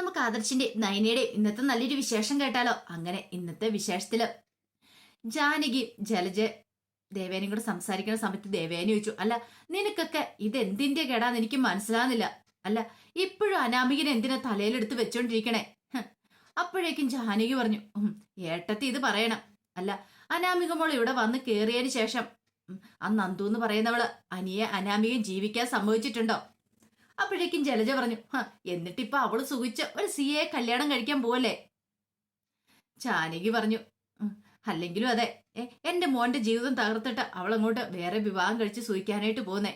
നമുക്ക് ആദർശിന്റെ നയനയുടെ ഇന്നത്തെ നല്ലൊരു വിശേഷം കേട്ടാലോ? അങ്ങനെ ഇന്നത്തെ വിശേഷത്തിൽ ജാനകി ജലജ ദേവേനയും കൂടെ സംസാരിക്കുന്ന സമയത്ത് ദേവേന ചോദിച്ചു അല്ല നിനക്കൊക്കെ ഇത് എന്തിന്റെ കേടാന്ന് എനിക്ക് മനസ്സിലാകുന്നില്ല അല്ല ഇപ്പോഴും അനാമികനെ എന്തിനാ തലയിലെടുത്ത് വെച്ചോണ്ടിരിക്കണേ. അപ്പോഴേക്കും ജാനകി പറഞ്ഞു "ഉം, ഏട്ടത്തി ഇത് പറയണം. അല്ല അനാമിക മോൾ ഇവിടെ വന്ന് കേറിയതിന് ശേഷം ആ നന്ദു എന്ന് പറയുന്നവൾ അനിയെ അനാമികയും ജീവിക്കാൻ സംഭവിച്ചിട്ടുണ്ടോ അപ്പോഴേക്കും ജലജ പറഞ്ഞു "ഹ, എന്നിട്ടിപ്പൊ അവൾ സുഖിച്ച ഒരു സിയെ കല്യാണം കഴിക്കാൻ പോവല്ലേ? ചാനകി പറഞ്ഞു അല്ലെങ്കിലും അതെ എന്റെ മോന്റെ ജീവിതം തകർത്തിട്ട് അവൾ അങ്ങോട്ട് വേറെ വിവാഹം കഴിച്ച് സുഖിക്കാനായിട്ട് പോന്നെ.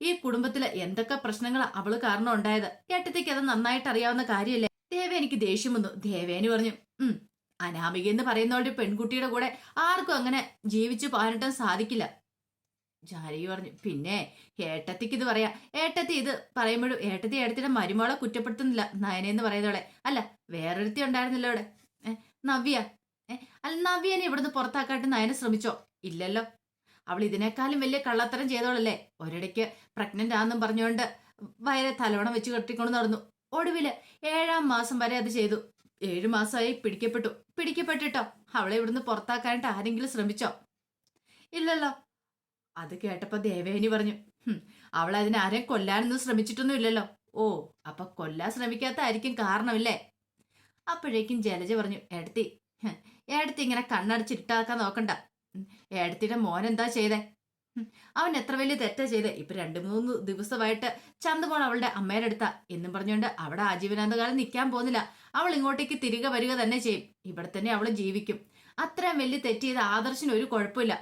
ഈ കുടുംബത്തിലെ എന്തൊക്കെ പ്രശ്നങ്ങളാ അവൾ കാരണം ഉണ്ടായത്? ഏട്ടത്തേക്ക് അത് നന്നായിട്ട് അറിയാവുന്ന കാര്യമല്ലേ ദേവ എനിക്ക് ദേഷ്യം വന്നു. ദേവേന് പറഞ്ഞു ഉം അനാമിക എന്ന് പറയുന്ന ഒരു പെൺകുട്ടിയുടെ കൂടെ ആർക്കും അങ്ങനെ ജീവിച്ചു പോകാനിട്ടും സാധിക്കില്ല. ജാനകി പറഞ്ഞു പിന്നെ ഏട്ടത്തിക്ക് ഇത് പറയാ. ഏട്ടത്തി ഇത് പറയുമ്പോഴും ഏട്ടത്തി ഏട്ടത്തിന്റെ മരുമോളെ കുറ്റപ്പെടുത്തുന്നില്ല. നയനെന്ന് പറയുന്നവളെ. അല്ല വേറൊരുത്തി ഉണ്ടായിരുന്നല്ലോ അവിടെ. നവ്യ. അല്ല നവ്യനെ ഇവിടുന്ന് പുറത്താക്കാട്ട് നയനെ ശ്രമിച്ചോ? ഇല്ലല്ലോ. അവൾ ഇതിനേക്കാളും വലിയ കള്ളത്തരം ചെയ്തോളല്ലേ ഒരിടയ്ക്ക് പ്രഗ്നന്റ് ആണെന്നും പറഞ്ഞുകൊണ്ട് വയറെ തലവണം വെച്ച് കെട്ടിക്കൊണ്ട് നടന്നു. ഒടുവിൽ ഏഴാം മാസം വരെ അത് ചെയ്തു. ഏഴു മാസമായി പിടിക്കപ്പെട്ടു. പിടിക്കപ്പെട്ടിട്ടോ? അവളെ ഇവിടുന്ന് പുറത്താക്കാനായിട്ട് ആരെങ്കിലും ശ്രമിച്ചോ? ഇല്ലല്ലോ. അത് കേട്ടപ്പോ ദേവേനി പറഞ്ഞു അവൾ അതിനെ ആരെയും കൊല്ലാനൊന്നും ശ്രമിച്ചിട്ടൊന്നും ഇല്ലല്ലോ ഓ അപ്പൊ കൊല്ലാൻ ശ്രമിക്കാത്തായിരിക്കും കാരണമില്ലേ അപ്പോഴേക്കും ജലജ പറഞ്ഞു ഏടത്തി ഏടത്തി ഇങ്ങനെ കണ്ണടച്ചിട്ടാക്കാൻ നോക്കണ്ട. ഏടത്തിയുടെ മോൻ എന്താ ചെയ്തേ? അവൻ എത്ര വലിയ തെറ്റാ ചെയ്തേ. ഇപ്പൊ രണ്ടു മൂന്ന് ദിവസമായിട്ട് ചന്തമോൾ അവളുടെ അമ്മയുടെ അടുത്താ. എന്നും പറഞ്ഞുകൊണ്ട് അവിടെ ആജീവനാന്തകാലം നിൽക്കാൻ പോകുന്നില്ല. അവൾ ഇങ്ങോട്ടേക്ക് തിരികെ വരിക തന്നെ ചെയ്യും. ഇവിടെ തന്നെ അവൾ ജീവിക്കും. അത്രയും വലിയ തെറ്റ് ചെയ്ത ആദർശിന് ഒരു കുഴപ്പമില്ല.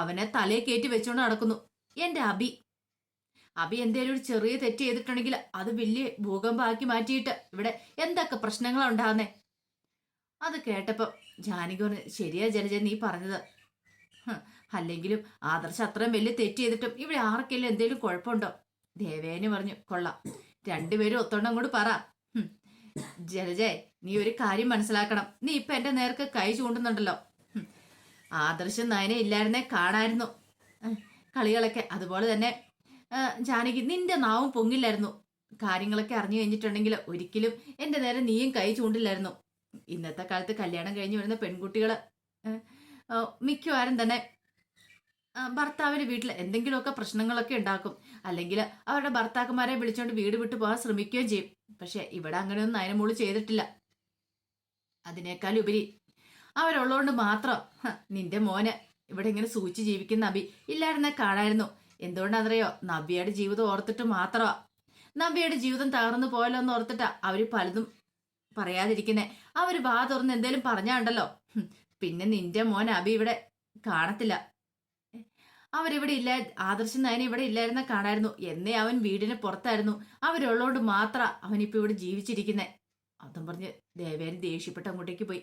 അവനെ തലയെ കയറ്റി വെച്ചോണ്ട് നടക്കുന്നു. എന്റെ അബി. അബി എന്തേലും ഒരു ചെറിയ തെറ്റ് ചെയ്തിട്ടുണ്ടെങ്കിൽ അത് വലിയ ഭൂകമ്പാക്കി മാറ്റിയിട്ട് ഇവിടെ എന്തൊക്കെ പ്രശ്നങ്ങളാ ഉണ്ടാകുന്നേ അത് കേട്ടപ്പോ ജാനകി പറഞ്ഞു ശരിയാ ജനജ നീ പറഞ്ഞത്. അല്ലെങ്കിലും ആദർശ അത്രയും വലിയ തെറ്റ് ചെയ്തിട്ടും ഇവിടെ ആർക്കെങ്കിലും എന്തേലും കുഴപ്പമുണ്ടോ? ദേവേന് പറഞ്ഞു കൊള്ളാം. രണ്ടുപേരും ഒത്തോണ്ട് അങ്ങോട്ട് പറ. ഹും. ജലജേ നീ ഒരു കാര്യം മനസ്സിലാക്കണം. നീ ഇപ്പൊ എന്റെ നേർക്ക് കൈ ചൂണ്ടുന്നുണ്ടല്ലോ. ആദർശം നയനെ ഇല്ലായിരുന്നേ കാണായിരുന്നു. കളികളൊക്കെ. അതുപോലെ തന്നെ ജാനകി നിന്റെ നാവും പൊങ്ങില്ലായിരുന്നു. കാര്യങ്ങളൊക്കെ അറിഞ്ഞു കഴിഞ്ഞിട്ടുണ്ടെങ്കിൽ ഒരിക്കലും എന്റെ നേരെ നീയും കൈ ചൂണ്ടില്ലായിരുന്നു. ഇന്നത്തെ കാലത്ത് കല്യാണം കഴിഞ്ഞ് വരുന്ന ഏഹ്, മിക്കവാറും തന്നെ ഭർത്താവിന്റെ വീട്ടിൽ എന്തെങ്കിലുമൊക്കെ പ്രശ്നങ്ങളൊക്കെ ഉണ്ടാക്കും. അല്ലെങ്കിൽ അവരുടെ ഭർത്താക്കന്മാരെ വിളിച്ചുകൊണ്ട് വീട് വിട്ടു പോകാൻ ശ്രമിക്കുകയും ചെയ്യും. പക്ഷെ ഇവിടെ അങ്ങനെയൊന്നും നയനമോൾ ചെയ്തിട്ടില്ല. അതിനേക്കാൾ ഉപരി അവരുള്ളതുകൊണ്ട് മാത്രം. നിന്റെ മോന്. ഇവിടെ ഇങ്ങനെ സൂചിച്ച് ജീവിക്കുന്ന നബി ഇല്ലായിരുന്നെ കാണായിരുന്നു. എന്തുകൊണ്ടാണെന്നറിയോ നബിയുടെ ജീവിതം ഓർത്തിട്ട് മാത്രമാ. നബിയുടെ ജീവിതം തകർന്നു പോയല്ലോ എന്ന് ഓർത്തിട്ടാ അവർ പലതും പറയാതിരിക്കുന്നേ. അവർ വാ തുറന്ന് എന്തേലും പറഞ്ഞാണ്ടല്ലോ. പിന്നെ നിന്റെ മോൻ അബി ഇവിടെ കാണത്തില്ല. അവരിവിടെ ഇല്ല ആദർശം നയന ഇവിടെ ഇല്ലായിരുന്ന കാണായിരുന്നു. എന്നേ അവൻ വീടിന് പുറത്തായിരുന്നു. അവരുള്ളതുകൊണ്ട് മാത്രം അവൻ ഇപ്പൊ ഇവിടെ ജീവിച്ചിരിക്കുന്നേ. അതും പറഞ്ഞ് ദേവേൻ ദേഷ്യപ്പെട്ട് അങ്ങോട്ടേക്ക് പോയി.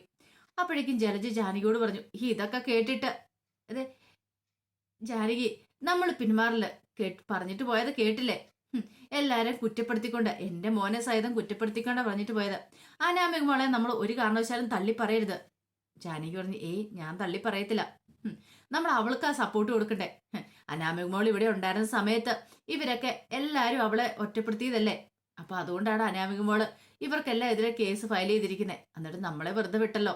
അപ്പോഴേക്കും ജലജ ജാനകിയോട് പറഞ്ഞു "ഈ ഇതൊക്കെ കേട്ടിട്ട്. അതെ ജാനകി നമ്മൾ പിന്മാറില്ല കേട്ട് പറഞ്ഞിട്ട് പോയത് കേട്ടില്ലേ? ഹും, എല്ലാരും കുറ്റപ്പെടുത്തിക്കൊണ്ട് എന്റെ മോനെ സഹിതം കുറ്റപ്പെടുത്തിക്കൊണ്ടാ പറഞ്ഞിട്ട് പോയത്. അനാമിക മോളെ നമ്മൾ ഒരു കാരണവശാലും തള്ളി പറയരുത് ജാനകി പറഞ്ഞു ഏയ് ഞാൻ തള്ളി പറയത്തില്ല നമ്മൾ അവൾക്ക് ആ സപ്പോർട്ട് കൊടുക്കണ്ടേ അനാമിക മോൾ ഇവിടെ ഉണ്ടായിരുന്ന സമയത്ത് ഇവരൊക്കെ എല്ലാരും അവളെ ഒറ്റപ്പെടുത്തിയതല്ലേ? അപ്പൊ അതുകൊണ്ടാണ് അനാമിക മോൾ ഇവർക്കെല്ലാം എതിരെ കേസ് ഫയൽ ചെയ്തിരിക്കുന്നത് എന്നിട്ട് നമ്മളെ വെറുതെ വിട്ടല്ലോ.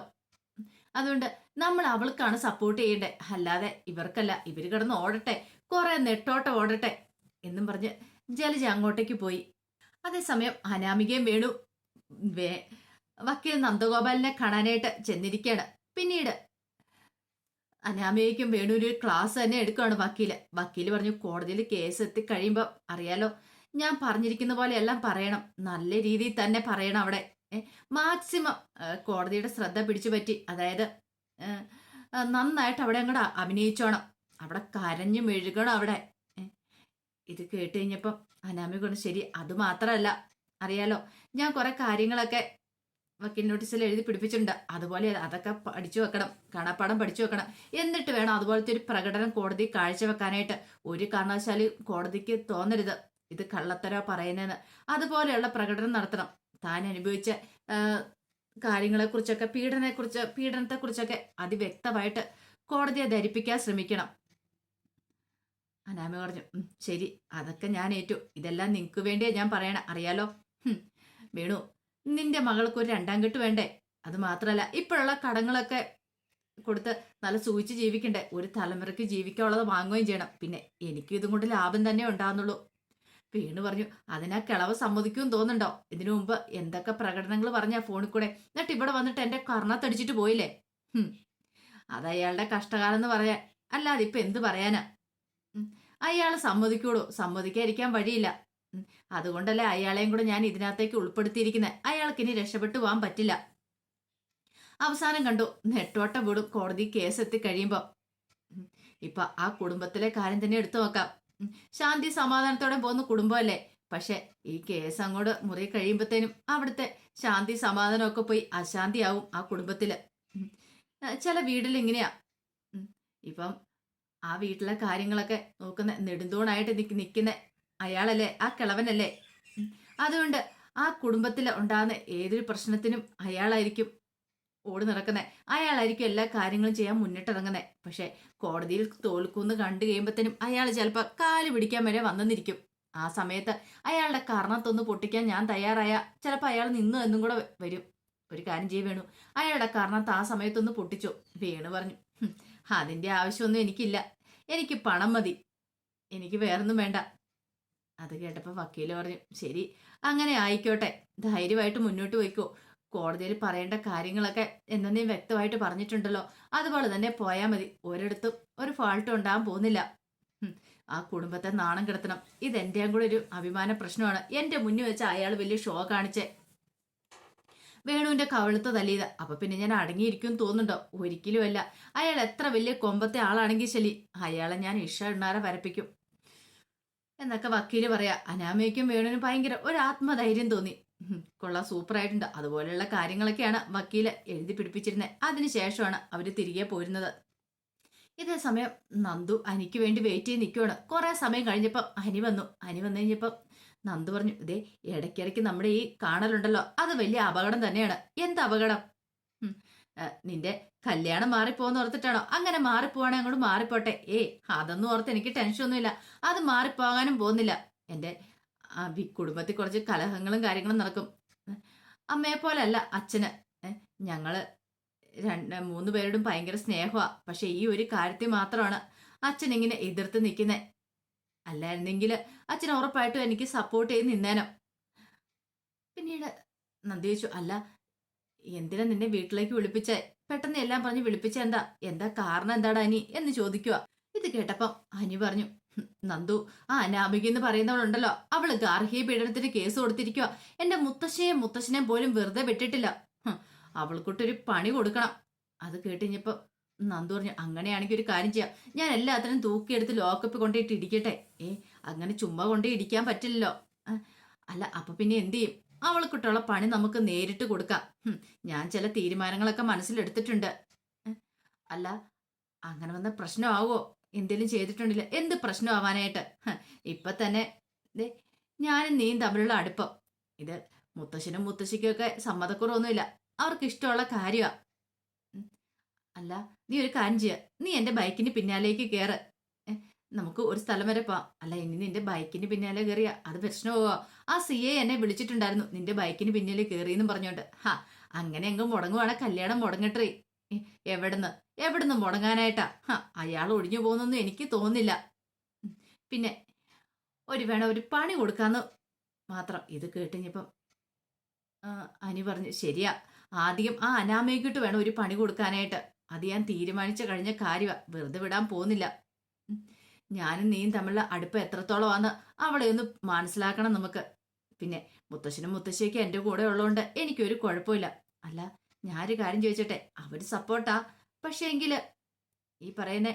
അതുകൊണ്ട് നമ്മൾ അവൾക്കാണ് സപ്പോർട്ട് ചെയ്യേണ്ടത് അല്ലാതെ ഇവർക്കല്ല ഇവർ കിടന്ന് ഓടട്ടെ കുറെ നെട്ടോട്ടം ഓടട്ടെ എന്നും പറഞ്ഞ് ജലജ അങ്ങോട്ടേക്ക് പോയി. അതേസമയം അനാമികയും വേണു വേ വക്കീൽ നന്ദഗോപാലിനെ കാണാനായിട്ട് ചെന്നിരിക്കുകയാണ് പിന്നീട് അനാമികയ്ക്കും ഒരു ക്ലാസ് തന്നെ എടുക്കുകയാണ് വക്കീൽ. വക്കീൽ പറഞ്ഞു കോടതിയിൽ കേസ് എത്തി കഴിയുമ്പോൾ അറിയാലോ ഞാൻ പറഞ്ഞിരിക്കുന്ന പോലെ എല്ലാം പറയണം. നല്ല രീതിയിൽ തന്നെ പറയണം അവിടെ. മാക്സിമം കോടതിയുടെ ശ്രദ്ധ പിടിച്ചു പറ്റി. അതായത് നന്നായിട്ട് അവിടെ അങ്ങോട്ട് അഭിനയിച്ചോണം. അവിടെ കരഞ്ഞു മെഴുകണം അവിടെ. ഇത് കേട്ട് കഴിഞ്ഞപ്പം അനാമി കൊണ്ട് ശരി അത് മാത്രമല്ല അറിയാലോ ഞാൻ കുറെ കാര്യങ്ങളൊക്കെ വക്കീൽ നോട്ടീസിൽ എഴുതി പിടിപ്പിച്ചിട്ടുണ്ട്. അതുപോലെ അതൊക്കെ പഠിച്ചു വെക്കണം കാണാപ്പാടം പഠിച്ചു വെക്കണം. എന്നിട്ട് വേണം അതുപോലത്തെ ഒരു പ്രകടനം കോടതി കാഴ്ചവെക്കാനായിട്ട് ഒരു കാരണവശാലും കോടതിക്ക് തോന്നരുത്. ഇത് കള്ളത്തരോ പറയുന്നതെന്ന്. അതുപോലെയുള്ള പ്രകടനം നടത്തണം. താൻ അനുഭവിച്ച കാര്യങ്ങളെക്കുറിച്ചൊക്കെ പീഡനത്തെക്കുറിച്ച് പീഡനത്തെക്കുറിച്ചൊക്കെ അതിവ്യക്തമായിട്ട് കോടതിയെ ധരിപ്പിക്കാൻ ശ്രമിക്കണം. അനാമി പറഞ്ഞു "ഉം, ശരി അതൊക്കെ ഞാൻ ഏറ്റു. ഇതെല്ലാം നിങ്ങൾക്ക് വേണ്ടിയാ ഞാൻ പറയണ. അറിയാലോ? വേണു നിന്റെ മകൾക്ക് ഒരു രണ്ടാം കെട്ട് വേണ്ടേ? അത് മാത്രമല്ല ഇപ്പോഴുള്ള കടങ്ങളൊക്കെ കൊടുത്ത് നല്ല സൂചിച്ച് ജീവിക്കണ്ടേ? ഒരു തലമുറയ്ക്ക് ജീവിക്കാനുള്ളത് വാങ്ങുകയും ചെയ്യണം. പിന്നെ എനിക്ക് ഇതും കൊണ്ട് ലാഭം തന്നെ ഉണ്ടാകുന്നുള്ളൂ വീണു പറഞ്ഞു അതിനാ കിളവ് സമ്മതിക്കും തോന്നുന്നുണ്ടോ? ഇതിനു മുമ്പ് എന്തൊക്കെ പ്രകടനങ്ങൾ പറഞ്ഞ ഫോണിൽ കൂടെ? എന്നിട്ട് ഇവിടെ വന്നിട്ട് എന്റെ കർണത്തടിച്ചിട്ട് പോയില്ലേ. അത് അയാളുടെ കഷ്ടകാലം എന്ന് പറയാൻ അല്ലാതെ ഇപ്പൊ എന്ത് പറയാനാ? അയാൾ സമ്മതിക്കൂടോ സമ്മതിക്കാതിരിക്കാൻ വഴിയില്ല. അതുകൊണ്ടല്ലേ അയാളെയും കൂടെ ഞാൻ ഇതിനകത്തേക്ക് ഉൾപ്പെടുത്തിയിരിക്കുന്നത് അയാൾക്ക് ഇനി രക്ഷപ്പെട്ടു പോകാൻ പറ്റില്ല. അവസാനം കണ്ടു നെട്ടോട്ട വീടും കോടതി കേസ് എത്തി കഴിയുമ്പോ. ഇപ്പൊ ആ കുടുംബത്തിലെ കാര്യം തന്നെ എടുത്തു നോക്കാം. ശാന്തി സമാധാനത്തോടെ പോകുന്ന കുടുംബമല്ലേ? പക്ഷെ ഈ കേസ് അങ്ങോട്ട് മുറി കഴിയുമ്പത്തേനും അവിടുത്തെ ശാന്തി സമാധാനമൊക്കെ പോയി അശാന്തിയാവും ആ കുടുംബത്തിൽ. ചില വീട്ടിൽ ഇങ്ങനെയാ. ഇപ്പം ആ വീട്ടിലെ കാര്യങ്ങളൊക്കെ നോക്കുന്ന നെടുന്തൂണായിട്ട് നിൽക്കുന്ന അയാളല്ലേ ആ കിളവനല്ലേ? അതുകൊണ്ട് ആ കുടുംബത്തിൽ ഉണ്ടാകുന്ന ഏതൊരു പ്രശ്നത്തിനും അയാളായിരിക്കും ഓടി നടക്കുന്നത് അയാളായിരിക്കും എല്ലാ കാര്യങ്ങളും ചെയ്യാൻ മുന്നിട്ടിറങ്ങുന്നത് പക്ഷെ കോടതിയിൽ തോൽക്കുമെന്ന് കണ്ടു കഴിയുമ്പോഴത്തേനും അയാൾ ചിലപ്പോൾ കാൽ പിടിക്കാൻ വരെ വന്നെന്നിരിക്കും. ആ സമയത്ത് അയാളുടെ കർണത്തൊന്ന് പൊട്ടിക്കാൻ ഞാൻ തയ്യാറായ ചിലപ്പോൾ അയാൾ നിന്നു എന്നും കൂടെ വരും. ഒരു കാര്യം ചെയ്യ വേണു. അയാളുടെ കർണത്ത് ആ സമയത്തൊന്ന് പൊട്ടിച്ചു. വേണു പറഞ്ഞു. അതിന്റെ ആവശ്യമൊന്നും എനിക്കില്ല. എനിക്ക് പണം മതി. എനിക്ക് വേറൊന്നും വേണ്ട. അത് കേട്ടപ്പോൾ വക്കീൽ പറഞ്ഞു ശരി അങ്ങനെ ആയിക്കോട്ടെ. ധൈര്യമായിട്ട് മുന്നോട്ട് പോയിക്കോ. കോടതിയിൽ പറയേണ്ട കാര്യങ്ങളൊക്കെ എന്നേയും വ്യക്തമായിട്ട് പറഞ്ഞിട്ടുണ്ടല്ലോ. അതുപോലെ തന്നെ പോയാൽ മതി. ഒരിടത്തും ഒരു ഫാൾട്ടും ഉണ്ടാകാൻ പോകുന്നില്ല. ആ കുടുംബത്തെ നാണം കിടത്തണം. ഇതെന്റെയും കൂടെ ഒരു അഭിമാന പ്രശ്നമാണ്. എന്റെ മുന്നിൽ വെച്ച് അയാൾ വലിയ ഷോ കാണിച്ചേ. വേണുവിന്റെ കവിളത്ത് തല്ലിയത്. അപ്പൊ പിന്നെ ഞാൻ അടങ്ങിയിരിക്കും തോന്നുന്നുണ്ടോ? ഒരിക്കലുമല്ല അയാൾ എത്ര വലിയ കൊമ്പത്തെ ആളാണെങ്കിൽ ശരി. അയാളെ ഞാൻ ഇഷ ഇണ്ണാരെ വരപ്പിക്കും. എന്നൊക്കെ വക്കീൽ പറയാ. അനാമയ്ക്കും വേണുവിനും ഭയങ്കര ഒരു ആത്മധൈര്യം തോന്നി. കൊള്ളാം സൂപ്പറായിട്ടുണ്ട്. അതുപോലെയുള്ള കാര്യങ്ങളൊക്കെയാണ് വക്കീൽ എഴുതി പിടിപ്പിച്ചിരുന്നത് അതിനുശേഷമാണ് അവർ തിരികെ പോരുന്നത്. ഇതേ സമയം നന്ദു അനിക്ക് വേണ്ടി വെയിറ്റ് ചെയ്ത് നിൽക്കുവാണ് കുറേ സമയം കഴിഞ്ഞപ്പോൾ അനി വന്നു. അനി വന്നു കഴിഞ്ഞപ്പം നന്ദു പറഞ്ഞു ഇതേ ഇടയ്ക്കിടയ്ക്ക് നമ്മുടെ ഈ കാണലുണ്ടല്ലോ. അത് വലിയ അപകടം തന്നെയാണ്. എന്ത് അപകടം? നിന്റെ കല്യാണം മാറിപ്പോന്ന് ഓർത്തിട്ടാണോ? അങ്ങനെ മാറിപ്പോവാണെങ്കിൽ അങ്ങോട്ട് മാറിപ്പോട്ടെ. ഏ അതൊന്നും ഓർത്ത് എനിക്ക് ടെൻഷനൊന്നുമില്ല. അത് മാറിപ്പോകാനും പോകുന്നില്ല. എന്റെ ആ വി- കുടുംബത്തിൽ കുറച്ച് കലഹങ്ങളും കാര്യങ്ങളും നടക്കും. അമ്മയെ പോലല്ല അച്ഛന്. ഏ, ഞങ്ങൾ രണ്ട് മൂന്ന് പേരോടും ഭയങ്കര സ്നേഹമാ പക്ഷെ ഈ ഒരു കാര്യത്തിൽ മാത്രമാണ് അച്ഛൻ ഇങ്ങനെ എതിർത്ത് നിൽക്കുന്നത് അല്ലായിരുന്നെങ്കിൽ അച്ഛൻ ഉറപ്പായിട്ടും എനിക്ക് സപ്പോർട്ട് ചെയ്ത് നിന്നേനോ. പിന്നീട് നന്ദി ചോദിച്ചു അല്ല എന്തിനാ നിന്നെ വീട്ടിലേക്ക് വിളിപ്പിച്ച? പെട്ടെന്ന് എല്ലാം പറഞ്ഞ് വിളിപ്പിച്ച എന്താ? എന്താ കാരണം എന്താടാ അനി എന്ന് ചോദിക്കുക ഇത് കേട്ടപ്പം അനി പറഞ്ഞു "ഹും, നന്ദു ആ അനാമിക എന്ന് പറയുന്നവളുണ്ടല്ലോ. അവൾ ഗാർഹിക പീഡനത്തിന് കേസ് കൊടുത്തിരിക്കുക എന്റെ മുത്തശ്ശയെയും മുത്തശ്ശനെയും പോലും വെറുതെ വിട്ടിട്ടില്ല. അവൾക്കൊട്ടൊരു പണി കൊടുക്കണം. അത് കേട്ടിഞ്ഞപ്പോ നന്ദു പറഞ്ഞു അങ്ങനെയാണെങ്കിൽ ഒരു കാര്യം ചെയ്യാം. ഞാൻ എല്ലാത്തിനും തൂക്കിയെടുത്ത് ലോക്കപ്പ് കൊണ്ടിട്ട് ഇടിക്കട്ടെ. ഏ അങ്ങനെ ചുമ്മാ കൊണ്ടേ ഇടിക്കാൻ പറ്റില്ലല്ലോ. അല്ല അപ്പൊ പിന്നെ എന്ത് ചെയ്യും? അവൾക്കിട്ടുള്ള പണി നമുക്ക് നേരിട്ട് കൊടുക്കാം. ഞാൻ ചില തീരുമാനങ്ങളൊക്കെ മനസ്സിലെടുത്തിട്ടുണ്ട്. അല്ല അങ്ങനെ വന്ന പ്രശ്നമാവോ? എന്തെങ്കിലും ചെയ്തിട്ടുണ്ടില്ല എന്ത് പ്രശ്നമാവാനായിട്ട്? ഇപ്പൊ തന്നെ ദേ, ഞാനും നീയും തമ്മിലുള്ള അടുപ്പം. ഇത് മുത്തശ്ശനും മുത്തശ്ശിക്കൊക്കെ സമ്മതക്കുറവൊന്നുമില്ല. അവർക്ക് ഇഷ്ടമുള്ള കാര്യമാ. അല്ല നീ ഒരു കാര്യം ചെയ്യുക നീ എന്റെ ബൈക്കിന് പിന്നാലേക്ക് കയറ് നമുക്ക് ഒരു സ്ഥലം വരെ പോവാം. അല്ല ഇനി നിന്റെ ബൈക്കിന് പിന്നാലെ കയറിയ അത് പ്രശ്നമാവോ ആ സി എ എന്നെ വിളിച്ചിട്ടുണ്ടായിരുന്നു. നിന്റെ ബൈക്കിന് പിന്നാലെ കയറിയെന്നും പറഞ്ഞോണ്ട്. ഹാ അങ്ങനെ എങ്ങും മുടങ്ങുവാണ് കല്യാണം മുടങ്ങട്ടേ. എവിടുന്ന്? എവിടുന്ന് മുടങ്ങാനായിട്ടാ? അയാൾ ഒഴിഞ്ഞു പോകുന്നൊന്നും എനിക്ക് തോന്നില്ല പിന്നെ ഒരു വേണം ഒരു പണി കൊടുക്കാന്ന് മാത്രം. ഇത് കേട്ടിഞ്ഞപ്പം അനി പറഞ്ഞു ശരിയാ ആദ്യം ആ അനാമയ്ക്കിട്ട് വേണം ഒരു പണി കൊടുക്കാനായിട്ട്. അത് ഞാൻ തീരുമാനിച്ച കഴിഞ്ഞ കാര്യമാ വെറുതെ വിടാൻ പോകുന്നില്ല. ഞാനും നീയും തമ്മിലുള്ള അടുപ്പം എത്രത്തോളമാണ് അവളെ ഒന്ന് മനസ്സിലാക്കണം നമുക്ക്. പിന്നെ മുത്തശ്ശനും മുത്തശ്ശിയൊക്കെ എന്റെ കൂടെ ഉള്ളതുകൊണ്ട് എനിക്കൊരു കുഴപ്പമില്ല. അല്ല ഞാനൊരു കാര്യം ചോദിച്ചട്ടെ? അവർ സപ്പോർട്ടാ പക്ഷേ എങ്കിൽ ഈ പറയുന്ന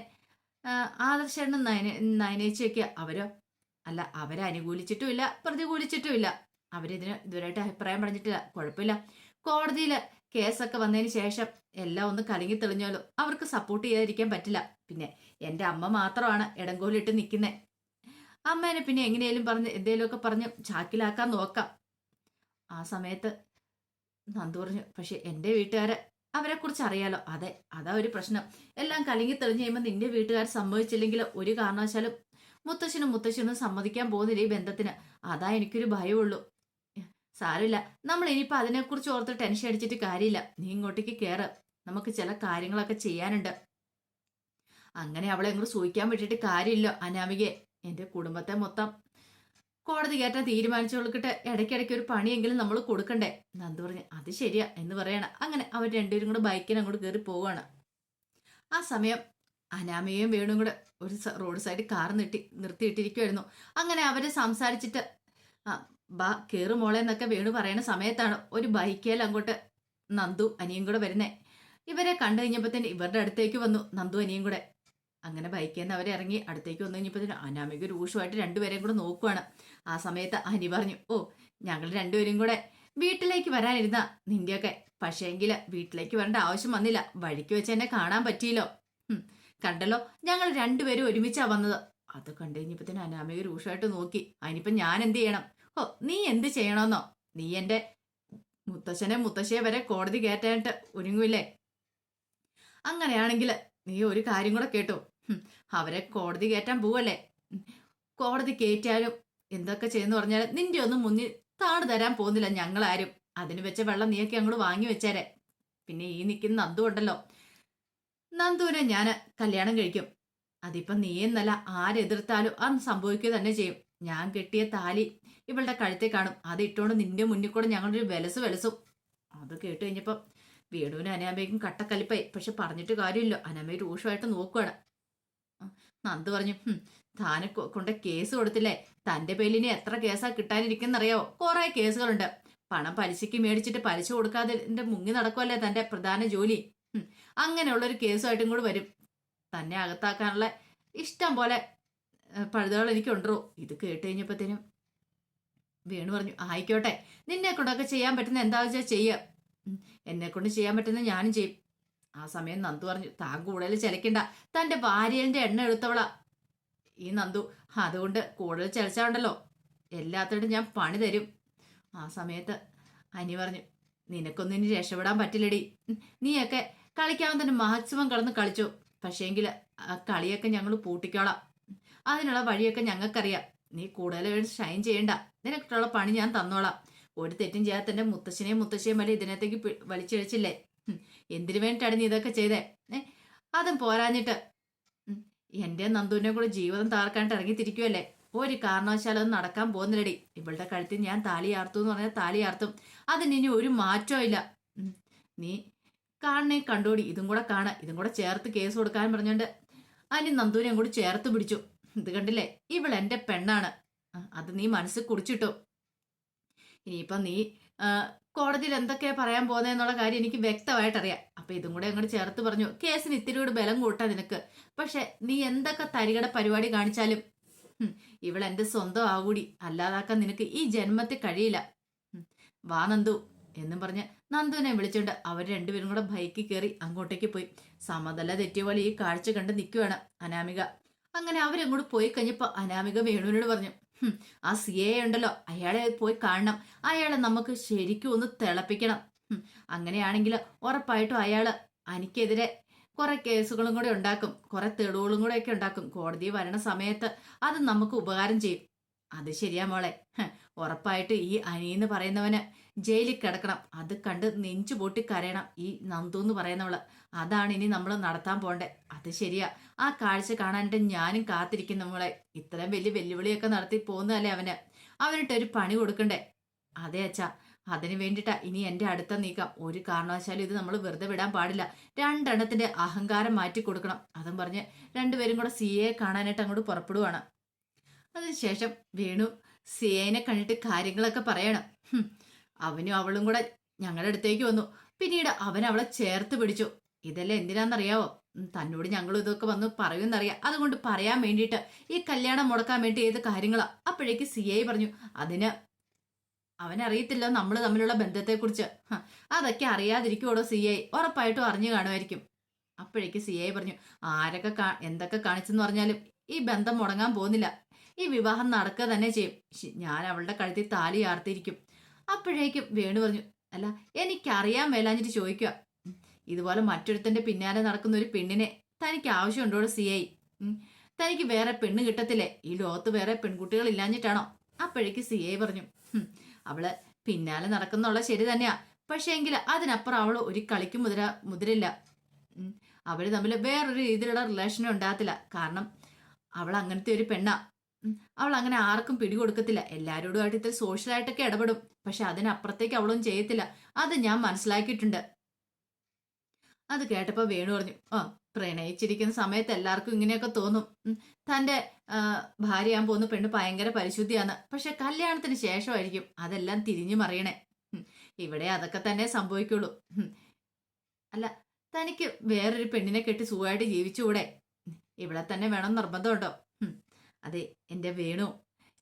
ആദർശനും നയന നയനേച്ചയൊക്കെ അവരോ അല്ല അവരെ അനുകൂലിച്ചിട്ടുമില്ല പ്രതികൂലിച്ചിട്ടുമില്ല. അവരിതിന് ഇതുവരെയായിട്ട് അഭിപ്രായം പറഞ്ഞിട്ടില്ല കുഴപ്പമില്ല. കോടതിയിൽ കേസൊക്കെ വന്നതിന് ശേഷം എല്ലാം ഒന്ന് കലങ്ങി തെളിഞ്ഞാലോ അവർക്ക് സപ്പോർട്ട് ചെയ്യാതിരിക്കാൻ പറ്റില്ല. പിന്നെ എന്റെ അമ്മ മാത്രമാണ് ഇടങ്കോലിട്ട് നിൽക്കുന്നത് അമ്മേനെ പിന്നെ എങ്ങനെയാലും പറഞ്ഞ് എന്തേലുമൊക്കെ പറഞ്ഞ് ചാക്കിലാക്കാൻ നോക്കാം. ആ സമയത്ത് നന്ദു പറഞ്ഞു പക്ഷെ എന്റെ വീട്ടുകാരെ അവരെ കുറിച്ച് അറിയാലോ? അതെ അതാ ഒരു പ്രശ്നം. എല്ലാം കലങ്ങി തെളിഞ്ഞു കഴിയുമ്പോൾ നിന്റെ വീട്ടുകാർ സമ്മതിച്ചില്ലെങ്കിൽ ഒരു കാരണവശാലും മുത്തശ്ശനും മുത്തശ്ശനും സമ്മതിക്കാൻ പോകുന്നില്ല ഈ ബന്ധത്തിന്. അതാ എനിക്കൊരു ഭയമുള്ളൂ സാരമില്ല. നമ്മൾ ഇനിയിപ്പോൾ അതിനെക്കുറിച്ച് ഓർത്ത് ടെൻഷൻ അടിച്ചിട്ട് കാര്യമില്ല. നീ ഇങ്ങോട്ടേക്ക് കയറ് നമുക്ക് ചില കാര്യങ്ങളൊക്കെ ചെയ്യാനുണ്ട്. അങ്ങനെ അവളെ അങ്ങോട്ട് സൂഹിക്കാൻ വിട്ടിട്ട് കാര്യമില്ല അനാമികയെ. എന്റെ കുടുംബത്തെ മൊത്തം കോടതി കയറ്റാൻ തീരുമാനിച്ചവൾക്കിട്ട് ഇടയ്ക്കിടയ്ക്ക് ഒരു പണിയെങ്കിലും നമ്മൾ കൊടുക്കണ്ടേ? നന്ദ് പറഞ്ഞു അത് ശരിയാ എന്ന് പറയണ. അങ്ങനെ അവർ രണ്ടുപേരും കൂടെ ബൈക്കിന് അങ്ങോട്ട് കയറി പോവാണ്. ആ സമയം അനാമയും വേണും കൂടെ ഒരു റോഡ് സൈഡിൽ കാർ നിർത്തി നിർത്തിയിട്ടിരിക്കുമായിരുന്നു അങ്ങനെ അവരെ സംസാരിച്ചിട്ട് ആ ബാ കേറു മോളെ എന്നൊക്കെ വേണു പറയുന്ന സമയത്താണ് ഒരു ബൈക്കേൽ അങ്ങോട്ട് നന്ദു അനിയും കൂടെ വരുന്നേ. ഇവരെ കണ്ടു കഴിഞ്ഞപ്പോൾ തന്നെ ഇവരുടെ അടുത്തേക്ക് വന്നു നന്ദു അനിയും കൂടെ. അങ്ങനെ ബൈക്കിൽ നിന്ന് അവരിറങ്ങി അടുത്തേക്ക് വന്നു കഴിഞ്ഞപ്പോൾ അനാമിക രൂക്ഷമായിട്ട് രണ്ടുപേരെയും കൂടെ നോക്കുവാണ്. ആ സമയത്ത് അനി പറഞ്ഞു ഓ ഞങ്ങൾ രണ്ടുപേരും കൂടെ വീട്ടിലേക്ക് വരാനിരുന്ന നിന്റെയൊക്കെ. പക്ഷേങ്കിൽ വീട്ടിലേക്ക് വരേണ്ട ആവശ്യം വന്നില്ല. വഴിക്ക് വെച്ച് എന്നെ കാണാൻ പറ്റിയില്ലോ. കണ്ടല്ലോ. ഞങ്ങൾ രണ്ടുപേരും ഒരുമിച്ചാ വന്നത്. അത് കണ്ടു കഴിഞ്ഞപ്പോ തന്നെ അനാമിക രൂക്ഷമായിട്ട് നോക്കി. അതിനിപ്പം ഞാൻ എന്ത് ചെയ്യണം? ഓ നീ എന്ത് ചെയ്യണമെന്നോ നീ എന്റെ മുത്തശ്ശനെ മുത്തശ്ശിയെ വരെ കോടതി കയറ്റാനായിട്ട് ഒരുങ്ങൂല്ലേ അങ്ങനെയാണെങ്കിൽ നീ ഒരു കാര്യം കൂടെ കേട്ടോ. അവരെ കോടതി കയറ്റാൻ പോവല്ലേ? കോടതി കയറ്റാലും എന്തൊക്കെ ചെയ്യുന്നു പറഞ്ഞാൽ നിന്റെ ഒന്നും മുന്നിൽ താണു തരാൻ പോകുന്നില്ല ഞങ്ങളാരും. അതിന് വെച്ച വെള്ളം നീയൊക്കെ അങ്ങോട്ട് വാങ്ങി വെച്ചേരെ. പിന്നെ ഈ നിൽക്കുന്ന നന്ദു ഉണ്ടല്ലോ. നന്ദുവിനെ ഞാൻ കല്യാണം കഴിക്കും. അതിപ്പം നീ എന്നല്ല ആരെതിർത്താലും അത് സംഭവിക്കുക തന്നെ ചെയ്യും. ഞാൻ കെട്ടിയ താലി ഇവളുടെ കഴുത്തെ കാണും. അത് ഇട്ടുകൊണ്ട് നിന്റെ മുന്നിൽ കൂടെ ഞങ്ങളൊരു വിലസ് വിലസും. അത് കേട്ട് കഴിഞ്ഞപ്പം വീടുവിന് അനാമയ്ക്കും കട്ടക്കലിപ്പായി. പക്ഷെ പറഞ്ഞിട്ട് കാര്യമില്ല. അനാമയെ രൂക്ഷമായിട്ട് നോക്കുവാണ്. ആ, നന്ദു പറഞ്ഞു? "ഹും, താനെ കൊണ്ട് കേസ് കൊടുത്തില്ലേ? തന്റെ പേലിനെ എത്ര കേസാ കിട്ടാനിരിക്കുന്നറിയാവോ കുറെ കേസുകളുണ്ട്. പണം പലിശയ്ക്ക് മേടിച്ചിട്ട് പലിശ കൊടുക്കാതെ മുങ്ങി നടക്കുമല്ലേ തന്റെ പ്രധാന ജോലി. അങ്ങനെയുള്ളൊരു കേസുമായിട്ടും കൂടി വരും. തന്നെ അകത്താക്കാനുള്ള ഇഷ്ടം പോലെ പഴുതുകൾ എനിക്കുണ്ടോ. ഇത് കേട്ട് കഴിഞ്ഞപ്പോഴത്തേനും വേണു പറഞ്ഞു ആയിക്കോട്ടെ നിന്നെ കൊണ്ടൊക്കെ ചെയ്യാൻ പറ്റുന്ന എന്താ വെച്ചാൽ ചെയ്യുക എന്നെ കൊണ്ട് ചെയ്യാൻ പറ്റുന്ന ഞാനും ചെയ്യും. ആ സമയം നന്ദു പറഞ്ഞു താൻ കൂടുതൽ ചിലക്കണ്ട. തന്റെ ഭാര്യന്റെ എണ്ണ എടുത്തവളാ. ഈ നന്ദു അതുകൊണ്ട് കൂടുതൽ ചിലച്ചാണ്ടല്ലോ. എല്ലാത്തോടും ഞാൻ പണി തരും. ആ സമയത്ത് അനി പറഞ്ഞു നിനക്കൊന്നും ഇനി രക്ഷപ്പെടാൻ പറ്റില്ലടി. നീയൊക്കെ കളിക്കാൻ തന്നെ മാക്സിമം കടന്ന് കളിച്ചു. പക്ഷേങ്കിൽ ആ കളിയൊക്കെ ഞങ്ങൾ പൂട്ടിക്കോളാം. അതിനുള്ള വഴിയൊക്കെ ഞങ്ങൾക്കറിയാം. നീ കൂടുതൽ ഷൈൻ ചെയ്യണ്ട. നിനക്കുള്ള പണി ഞാൻ തന്നോളാം. ഒരു തെറ്റും ചെയ്യാത്ത എന്റെ മുത്തശ്ശനെയും മുത്തശ്ശിയും വരെ ഇതിനകത്തേക്ക് വലിച്ചിഴച്ചില്ലേ? എന്തിനു വേണ്ടിയിട്ടാണ് നീ ഇതൊക്കെ ചെയ്തേ? ഏ അതും പോരാഞ്ഞിട്ട്. എന്റെ നന്ദുവിനെ കൂടെ ജീവിതം താർക്കാനായിട്ട് ഇറങ്ങിത്തിരിക്കുമല്ലേ ഒരു കാരണവശാലും നടക്കാൻ പോകുന്നില്ലടി. ഇവളുടെ കഴുത്തിൽ ഞാൻ താലി ആർത്തു എന്ന് പറഞ്ഞാൽ താലി ആർത്തും. അതിന് ഇനി ഒരു മാറ്റവും ഇല്ല. നീ കാണണേ കണ്ടോടി. ഇതും കൂടെ കാണ. ഇതും കൂടെ ചേർത്ത് കേസ് കൊടുക്കാൻ പറഞ്ഞോണ്ട് അനി നന്ദുവിനെ കൂടി ചേർത്ത് പിടിച്ചു. ഇത് കണ്ടില്ലേ? ഇവൾ എന്റെ പെണ്ണാണ്. അത് നീ മനസ്സിൽ കുറിച്ചിട്ടു. ഇനിയിപ്പം നീ കോടതിയിൽ എന്തൊക്കെയാ പറയാൻ പോകുന്നതെന്നുള്ള കാര്യം എനിക്ക് വ്യക്തമായിട്ടറിയാം. അപ്പൊ ഇതും കൂടെ അങ്ങോട്ട് ചേർത്ത് പറഞ്ഞു കേസിന് ഇത്തിരി കൂടെ ബലം കൂട്ടാ നിനക്ക്. പക്ഷെ നീ എന്തൊക്കെ തരികട പരിപാടി കാണിച്ചാലും ഇവിടെ എന്റെ സ്വന്തം ആകൂടി അല്ലാതാക്കാൻ നിനക്ക് ഈ ജന്മത്തിൽ കഴിയില്ല. വാ നന്ദു എന്നും പറഞ്ഞ് നന്ദുവിനെ വിളിച്ചുകൊണ്ട് അവർ രണ്ടുപേരും കൂടെ ബൈക്കിൽ കയറി അങ്ങോട്ടേക്ക് പോയി. സമതല തെറ്റിയ പോലെ ഈ കാഴ്ച കണ്ട് നിൽക്കുവാണ് അനാമിക. അങ്ങനെ അവരങ്ങോട്ട് പോയി കഴിഞ്ഞപ്പോൾ അനാമിക വേണുവിനോട് പറഞ്ഞു "ഹും, ആ സി എ ഉണ്ടല്ലോ. അയാളെ പോയി കാണണം. അയാളെ നമുക്ക് ശരിക്കും ഒന്ന് തിളപ്പിക്കണം. അങ്ങനെയാണെങ്കിൽ ഉറപ്പായിട്ടും അയാൾ എനിക്കെതിരെ കുറെ കേസുകളും കൂടെ ഉണ്ടാക്കും. കുറെ തെളിവുകളും കൂടെ ഒക്കെ ഉണ്ടാക്കും. കോടതി വരണ സമയത്ത് അത് നമുക്ക് ഉപകാരം ചെയ്യും. അത് ശരിയാ മോളെ. ഉറപ്പായിട്ട് ഈ അനിയെന്ന് പറയുന്നവന് ജയിലിൽ കിടക്കണം. അത് കണ്ട് നെഞ്ചു പൊട്ടി കരയണം ഈ നന്ദു എന്ന് പറയുന്നവൾ. അതാണ് ഇനി നമ്മൾ നടത്താൻ പോണ്ടേ അത് ശരിയാ. ആ കാഴ്ച കാണാനായിട്ട് ഞാനും കാത്തിരിക്കും നമ്മളെ ഇത്രയും വലിയ വെല്ലുവിളിയൊക്കെ നടത്തി പോകുന്നതല്ലേ അവന്. അവനിട്ട് ഒരു പണി കൊടുക്കണ്ടേ? അതെ അച്ഛാ. അതിനു വേണ്ടിട്ടാ ഇനി എന്റെ അടുത്ത നീക്കം. ഒരു കാരണവശാലും ഇത് നമ്മൾ വെറുതെ വിടാൻ പാടില്ല. രണ്ടെണ്ണത്തിന്റെ അഹങ്കാരം മാറ്റി കൊടുക്കണം. അതും പറഞ്ഞ് രണ്ടുപേരും കൂടെ സി എ കാണാനായിട്ട് അങ്ങോട്ട് പുറപ്പെടുവാണ്. അതിനുശേഷം വേണു സി എനെ കണ്ടിട്ട് കാര്യങ്ങളൊക്കെ പറയണം. അവനും അവളും കൂടെ ഞങ്ങളുടെ അടുത്തേക്ക് വന്നു. പിന്നീട് അവൻ അവളെ ചേർത്ത് പിടിച്ചു. ഇതെല്ലാം എന്തിനാണെന്നറിയാവോ തന്നോട് ഞങ്ങൾ ഇതൊക്കെ വന്ന് പറയുമെന്നറിയാം. അതുകൊണ്ട് പറയാൻ വേണ്ടിയിട്ട് ഈ കല്യാണം മുടക്കാൻ വേണ്ടി ഏത് കാര്യങ്ങളാ. അപ്പോഴേക്ക് സി ഐ പറഞ്ഞു അതിന് അവനറിയത്തില്ല നമ്മൾ തമ്മിലുള്ള ബന്ധത്തെക്കുറിച്ച്. അതൊക്കെ അറിയാതിരിക്കുവോടോ സി ഐ? ഉറപ്പായിട്ടും അറിഞ്ഞു കാണുമായിരിക്കും. അപ്പോഴേക്ക് സി ഐ പറഞ്ഞു ആരൊക്കെ കാ- എന്തൊക്കെ കാണിച്ചെന്ന് പറഞ്ഞാലും ഈ ബന്ധം മുടങ്ങാൻ പോകുന്നില്ല. ഈ വിവാഹം നടക്കുക തന്നെ ചെയ്യും. ഞാൻ അവളുടെ കഴുത്തിൽ താലി ആർത്തിരിക്കും അപ്പോഴേക്കും വേണു പറഞ്ഞു അല്ല എനിക്കറിയാൻ മേലാഞ്ഞിട്ട് ചോദിക്കുക ഇതുപോലെ മറ്റൊരുത്തന്റെ പിന്നാലെ നടക്കുന്ന ഒരു പെണ്ണിനെ തനിക്ക് ആവശ്യമുണ്ടോ സി ഐ? തനിക്ക് വേറെ പെണ്ണ് കിട്ടത്തില്ലേ? ഈ ലോകത്ത് വേറെ പെൺകുട്ടികൾ ഇല്ലാഞ്ഞിട്ടാണോ? അപ്പോഴേക്ക് സി ഐ പറഞ്ഞു "ഹും, അവൾ പിന്നാലെ നടക്കുന്നുള്ള ശരി തന്നെയാ. പക്ഷേ എങ്കിൽ അതിനപ്പുറം അവൾ ഒരു കളിക്ക് മുതിര മുതിരില്ല. അവർ തമ്മിൽ വേറൊരു രീതിയിലുള്ള റിലേഷനും ഉണ്ടാകത്തില്ല. കാരണം അവൾ അങ്ങനത്തെ ഒരു പെണ്ണാ. അവൾ അങ്ങനെ ആർക്കും പിടികൊടുക്കത്തില്ല. എല്ലാവരോടുമായിട്ട് സോഷ്യൽ സോഷ്യലായിട്ടൊക്കെ ഇടപെടും. പക്ഷെ അതിനപ്പുറത്തേക്ക് അവളൊന്നും ചെയ്യത്തില്ല. അത് ഞാൻ മനസ്സിലാക്കിയിട്ടുണ്ട്. അത് കേട്ടപ്പോ വേണു പറഞ്ഞു ആ പ്രണയിച്ചിരിക്കുന്ന സമയത്ത് എല്ലാവർക്കും ഇങ്ങനെയൊക്കെ തോന്നും. തന്റെ ഭാര്യയാൻ പോകുന്ന പെണ്ണ് ഭയങ്കര പരിശുദ്ധിയാണ്. പക്ഷെ കല്യാണത്തിന് ശേഷമായിരിക്കും അതെല്ലാം തിരിഞ്ഞു മറിയണേ. ഇവിടെ അതൊക്കെ തന്നെ സംഭവിക്കുള്ളൂ. അല്ല തനിക്ക് വേറൊരു പെണ്ണിനെ കെട്ടി സുഖമായിട്ട് ജീവിച്ചുകൂടെ. ഇവിടെ തന്നെ വേണം നിർബന്ധമുണ്ടോ. അതെ എന്റെ വേണു.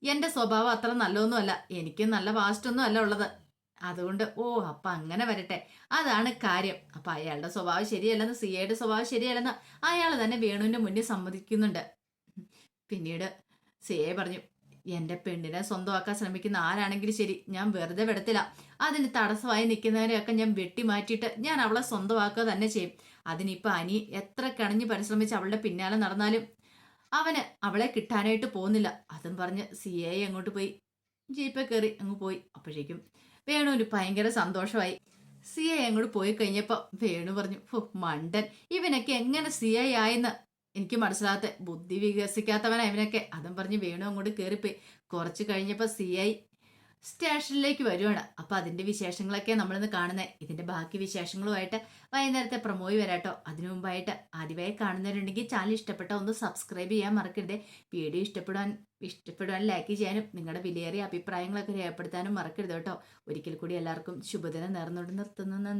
എന്റെ സ്വഭാവം അത്ര നല്ലതൊന്നുമല്ല. എനിക്ക് നല്ല വാസ്റ്റൊന്നും അല്ല ഉള്ളത്. അതുകൊണ്ട് ഓ അപ്പൊ അങ്ങനെ വരട്ടെ. അതാണ് കാര്യം. അപ്പൊ അയാളുടെ സ്വഭാവം ശരിയല്ലെന്ന് സിയയുടെ സ്വഭാവം ശരിയല്ലെന്ന് അയാൾ തന്നെ വേണുവിന്റെ മുന്നിൽ സമ്മതിക്കുന്നുണ്ട്. പിന്നീട് സിയെ പറഞ്ഞു എന്റെ പെണ്ണിനെ സ്വന്തമാക്കാൻ ശ്രമിക്കുന്ന ആരാണെങ്കിലും ശരി ഞാൻ വെറുതെ വിടത്തില്ല. അതിന് തടസ്സമായി നിൽക്കുന്നവരെയൊക്കെ ഞാൻ വെട്ടി മാറ്റിയിട്ട് ഞാൻ അവളെ സ്വന്തമാക്കുക തന്നെ ചെയ്യും. അതിനിപ്പോ അനി എത്ര കണിഞ്ഞ് പരിശ്രമിച്ച് അവളുടെ പിന്നാലെ നടന്നാലും അവന് അവളെ കിട്ടാനായിട്ട് പോകുന്നില്ല. അതും പറഞ്ഞ് സി എ അങ്ങോട്ട് പോയി. ജീപ്പേ കയറി അങ്ങ് പോയി. അപ്പോഴേക്കും വേണുവിന് ഭയങ്കര സന്തോഷമായി. സി ഐ അങ്ങോട്ട് പോയി കഴിഞ്ഞപ്പോ വേണു പറഞ്ഞു മണ്ടൻ. ഇവനൊക്കെ എങ്ങനെ സി ഐ ആയെന്ന് എനിക്ക് മനസ്സിലാത്ത ബുദ്ധി വികസിക്കാത്തവനാ ഇവനൊക്കെ. അതും പറഞ്ഞ് വേണു അങ്ങോട്ട് കയറിപ്പോയി. കുറച്ച് കഴിഞ്ഞപ്പോ സി ഐ സ്റ്റേഷനിലേക്ക് വരുവാണ്. അപ്പൊ അതിന്റെ വിശേഷങ്ങളൊക്കെ നമ്മളിന്ന് കാണുന്നത് ഇതിന്റെ ബാക്കി വിശേഷങ്ങളുമായിട്ട് വൈകുന്നേരത്തെ പ്രമോയി വരാട്ടോ. അതിനു മുമ്പായിട്ട് ആദ്യമായി കാണുന്നവരുണ്ടെങ്കിൽ ചാനൽ ഇഷ്ടപ്പെട്ട ഒന്ന് സബ്സ്ക്രൈബ് ചെയ്യാൻ മറക്കരുത്. വീഡിയോ ഇഷ്ടപ്പെടാൻ ഇഷ്ടപ്പെടാൻ ലൈക്ക് ചെയ്യാനും നിങ്ങളുടെ വിലയേറിയ അഭിപ്രായങ്ങളൊക്കെ രേഖപ്പെടുത്താനും മറക്കരുത് കേട്ടോ. ഒരിക്കൽ കൂടി എല്ലാവർക്കും ശുഭദിനം നേർന്നുകൊണ്ട് നിർത്തുന്നു. നന്ദി.